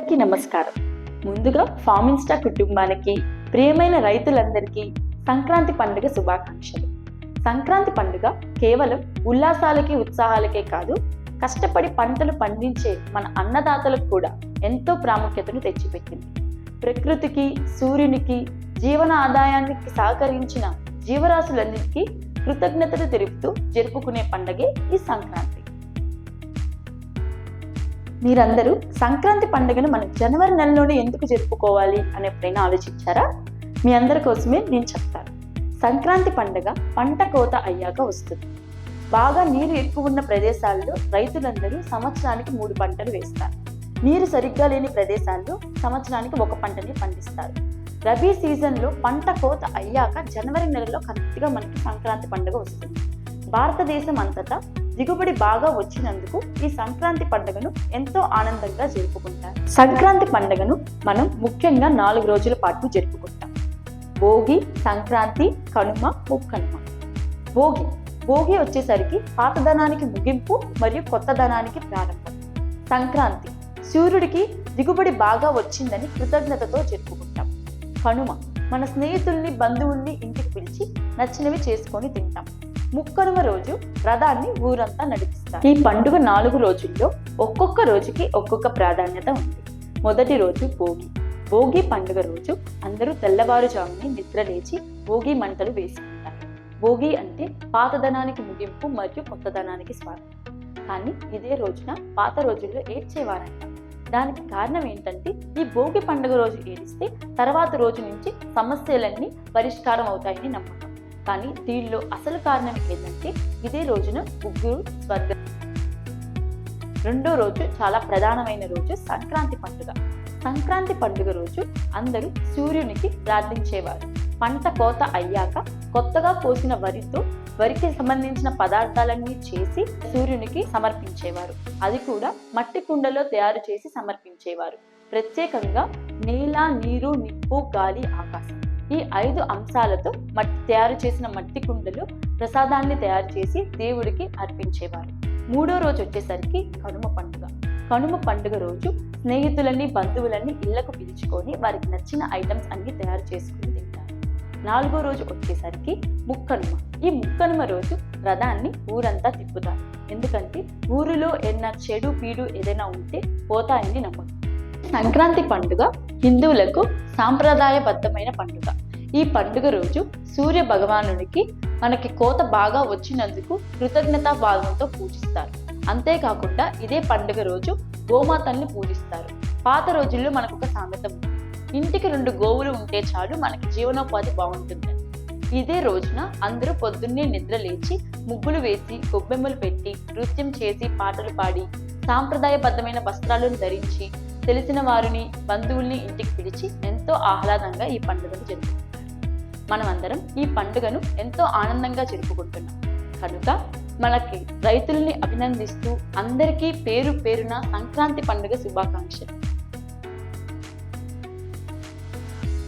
అందరికీ నమస్కారం. ముందుగా ఫార్మింగ్ కుటుంబానికి ప్రియమైన రైతులందరికీ సంక్రాంతి పండుగ శుభాకాంక్షలు. సంక్రాంతి పండుగ కేవలం ఉల్లాసాలకి ఉత్సాహాలకే కాదు కష్టపడి పంటలు పండించే మన అన్నదాతలకు కూడా ఎంతో ప్రాముఖ్యతను తెచ్చిపెట్టింది. ప్రకృతికి సూర్యునికి జీవన ఆదాయానికి సహకరించిన జీవరాశులన్నిటికీ కృతజ్ఞతలు తెలుపుతూ జరుపుకునే పండగే ఈ సంక్రాంతి. మీరందరూ సంక్రాంతి పండుగను మనం జనవరి నెలలోనే ఎందుకు జరుపుకోవాలి అనే ఎప్పుడైనా ఆలోచించారా? మీ అందరి కోసమే నేను చెప్తాను. సంక్రాంతి పండుగ పంట కోత అయ్యాక వస్తుంది. బాగా నీరు ఎక్కువ ఉన్న ప్రదేశాల్లో రైతులందరూ సంవత్సరానికి మూడు పంటలు వేస్తారు. నీరు సరిగ్గా లేని ప్రదేశాల్లో సంవత్సరానికి ఒక పంటని పండిస్తారు. రబీ సీజన్లో పంట కోత అయ్యాక జనవరి నెలలో కరెక్ట్గా మనకి సంక్రాంతి పండుగ వస్తుంది. భారతదేశం అంతటా దిగుబడి బాగా వచ్చినందుకు ఈ సంక్రాంతి పండుగను ఎంతో ఆనందంగా జరుపుకుంటారు. సంక్రాంతి పండుగను మనం ముఖ్యంగా నాలుగు రోజుల పాటు జరుపుకుంటాం. భోగి సంక్రాంతి కనుమ ముక్కనుమ భోగి భోగి వచ్చేసరికి పాతదనానికి ముగింపు మరియు కొత్తదనానికి ప్రారంభం. సంక్రాంతి సూర్యుడికి దిగుబడి బాగా వచ్చిందని కృతజ్ఞతతో జరుపుకుంటాం. కనుమ మన స్నేహితుల్ని బంధువుల్ని ఇంటికి పిలిచి నచ్చినవి చేసుకొని తింటాం. ముక్కనుమ రోజు రథాన్ని ఊరంతా నడిపిస్తారు. ఈ పండుగ నాలుగు రోజుల్లో ఒక్కొక్క రోజుకి ఒక్కొక్క ప్రాధాన్యత ఉంది. మొదటి రోజు భోగి. భోగి పండుగ రోజు అందరూ తెల్లవారుజాముని నిద్ర లేచి భోగి మంటలు వేసుకుంటారు. భోగి అంటే పాతదనానికి ముగింపు మరియు కొత్తదనానికి స్వాగతం. కానీ ఇదే రోజున పాత రోజుల్లో ఏడ్చేవారంట. దానికి కారణం ఏంటంటే ఈ భోగి పండుగ రోజు ఏడిస్తే తర్వాత రోజు నుంచి సమస్యలన్నీ పరిష్కారం అవుతాయని నమ్మకం కానీ దీనిలో అసలు కారణం ఏంటంటే ఇదే రోజున ముగ్గురు స్వర్గ రెండో రోజు చాలా ప్రధానమైన రోజు సంక్రాంతి పండుగ. సంక్రాంతి పండుగ రోజు అందరూ సూర్యునికి ప్రార్థించేవారు. పంట కోత అయ్యాక కొత్తగా కోసిన వరితో వరికి సంబంధించిన పదార్థాలన్నీ చేసి సూర్యునికి సమర్పించేవారు. అది కూడా మట్టి కుండలో తయారు చేసి సమర్పించేవారు. ప్రత్యేకంగా నేల నీరు నిప్పు గాలి ఆకాశం. ఈ ఐదు అంశాలతో మట్టి తయారు చేసిన మట్టి కుండలు ప్రసాదాన్ని తయారు చేసి దేవుడికి అర్పించేవారు. మూడో రోజు వచ్చేసరికి కనుమ పండుగ. కనుమ పండుగ రోజు స్నేహితులని బంధువులని ఇళ్ళకు పిలుచుకొని వారికి నచ్చిన ఐటమ్స్ అన్ని తయారు చేసుకుని తింటారు. నాలుగో రోజు వచ్చేసరికి ముక్కనుమ. ఈ ముక్కనుమ రోజు రథాన్ని ఊరంతా తిప్పుతారు. ఎందుకంటే ఊరిలో ఏదైనా చెడు పీడు ఏదైనా ఉంటే పోతాయని నమ్మకం. సంక్రాంతి పండుగ హిందువులకు సాంప్రదాయబద్ధమైన పండుగ. ఈ పండుగ రోజు సూర్య భగవానునికి మనకి కోత బాగా వచ్చినందుకు కృతజ్ఞతా భావంతో పూజిస్తారు. అంతేకాకుండా ఇదే పండుగ రోజు గోమాతల్ని పూజిస్తారు. పాత రోజుల్లో మనకు ఒక సామెత ఉంది. ఇంటికి రెండు గోవులు ఉంటే చాలు మనకి జీవనోపాధి బాగుంటుందని ఇదే రోజున అందరూ పొద్దున్నే నిద్ర లేచి ముగ్గులు వేసి గొబ్బెమ్మలు పెట్టి నృత్యం చేసి పాటలు పాడి సాంప్రదాయబద్ధమైన వస్త్రాలను ధరించి తెలిసిన వారిని బంధువుల్ని ఇంటికి పిలిచి ఎంతో ఆహ్లాదంగా ఈ పండుగను జరుపుకుంటారు మనమందరం ఈ పండుగను ఎంతో ఆనందంగా జరుపుకుంటున్నాం. కనుక మనకి రైతుల్ని అభినందిస్తూ అందరికీ పేరు పేరున సంక్రాంతి పండుగ శుభాకాంక్షలు.